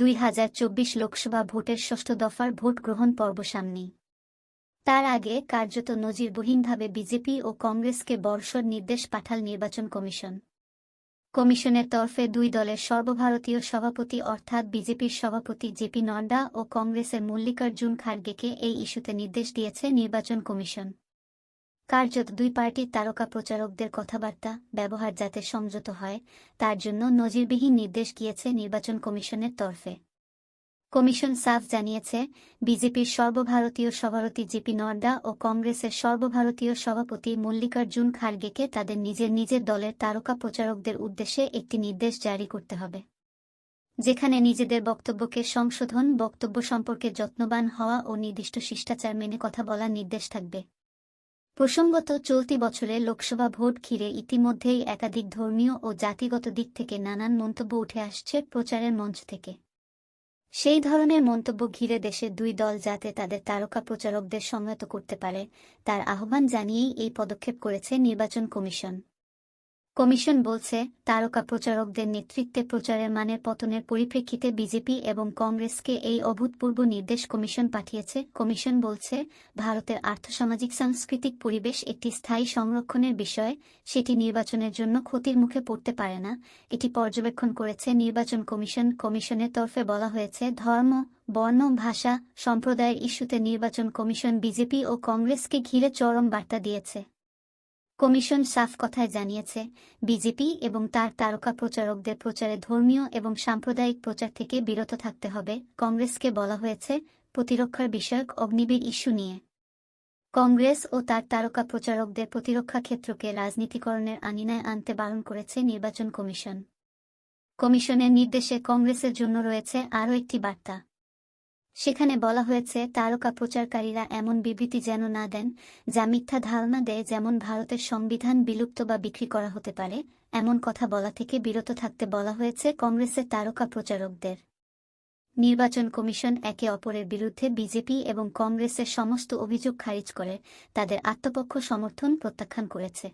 দুই হাজার চব্বিশ লোকসভা ভোটের ষষ্ঠ দফার ভোট গ্রহণ পর্ব সামনেই তার আগে কার্যত নজিরবিহীনভাবে বিজেপি ও কংগ্রেসকে বর্ষর নির্দেশ পাঠাল নির্বাচন কমিশন। কমিশনের তরফে দুই দলের সর্বভারতীয় সভাপতি অর্থাৎ বিজেপির সভাপতি জেপি নড্ডা ও কংগ্রেসের মল্লিকার্জুন খার্গেকে এই ইস্যুতে নির্দেশ দিয়েছে নির্বাচন কমিশন। কার্যত দুই পার্টির তারকা প্রচারকদের কথাবার্তা ব্যবহার যাতে সংযত হয়, তার জন্য নজিরবিহীন নির্দেশ গিয়েছে নির্বাচন কমিশনের তরফে। কমিশন সাফ জানিয়েছে, বিজেপির সর্বভারতীয় সভাপতি জেপি নড্ডা ও কংগ্রেসের সর্বভারতীয় সভাপতি মল্লিকার্জুন খার্গেকে তাদের নিজের নিজের দলের তারকা প্রচারকদের উদ্দেশ্যে একটি নির্দেশ জারি করতে হবে, যেখানে নিজেদের বক্তব্যকে সংশোধন, বক্তব্য সম্পর্কে যত্নবান হওয়া ও নির্দিষ্ট শিষ্টাচার মেনে কথা বলার নির্দেশ থাকবে। প্রসঙ্গত, চলতি বছরে লোকসভা ভোট ঘিরে ইতিমধ্যেই একাধিক ধর্মীয় ও জাতিগত দিক থেকে নানান মন্তব্য উঠে আসছে প্রচারের মঞ্চ থেকে। সেই ধরনের মন্তব্য ঘিরে দেশে দুই দল যাতে তাদের তারকা প্রচারকদের সংহত করতে পারে, তার আহ্বান জানিয়েই এই পদক্ষেপ করেছে নির্বাচন কমিশন। কমিশন বলছে, তারকা প্রচারকদের নেতৃত্বে প্রচারের মানের পতনের পরিপ্রেক্ষিতে বিজেপি এবং কংগ্রেসকে এই অভূতপূর্ব নির্দেশ কমিশন পাঠিয়েছে। কমিশন বলছে, ভারতের আর্থসামাজিক সাংস্কৃতিক পরিবেশ একটি স্থায়ী সংরক্ষণের বিষয়, সেটি নির্বাচনের জন্য ক্ষতির মুখে পড়তে পারে না। এটি পর্যবেক্ষণ করেছে নির্বাচন কমিশন। কমিশনের তরফে বলা হয়েছে, ধর্ম, বর্ণ, ভাষা, সম্প্রদায়ের ইস্যুতে নির্বাচন কমিশন বিজেপি ও কংগ্রেসকে ঘিরে চরম বার্তা দিয়েছে। কমিশন সাফ কথায় জানিয়েছে, বিজেপি এবং তার তারকা প্রচারকদের প্রচারে ধর্মীয় এবং সাম্প্রদায়িক প্রচার থেকে বিরত থাকতে হবে, কংগ্রেসকে বলা হয়েছে প্রতিরক্ষার বিষয়ক অগ্নিবীর ইস্যু নিয়ে। কংগ্রেস ও তার তারকা প্রচারকদের প্রতিরক্ষা ক্ষেত্রকে রাজনীতিকরণের আনিনায় আনতে বারণ করেছে নির্বাচন কমিশন। কমিশনের নির্দেশে কংগ্রেসের জন্য রয়েছে আরও একটি বার্তা। সেখানে বলা হয়েছে তারকা প্রচারকারীরা এমন বিবৃতি যেন না দেন, যা মিথ্যা ধারণা দেয় যেমন ভারতের সংবিধান বিলুপ্ত বা বিক্রি করা হতে পারে। এমন কথা বলা থেকে বিরত থাকতে বলা হয়েছে কংগ্রেসের তারকা প্রচারকদের নির্বাচন কমিশন একে অপরের বিরুদ্ধে বিজেপি এবং কংগ্রেসের সমস্ত অভিযোগ খারিজ করে, তাদের আত্মপক্ষ সমর্থন প্রত্যাখ্যান করেছে।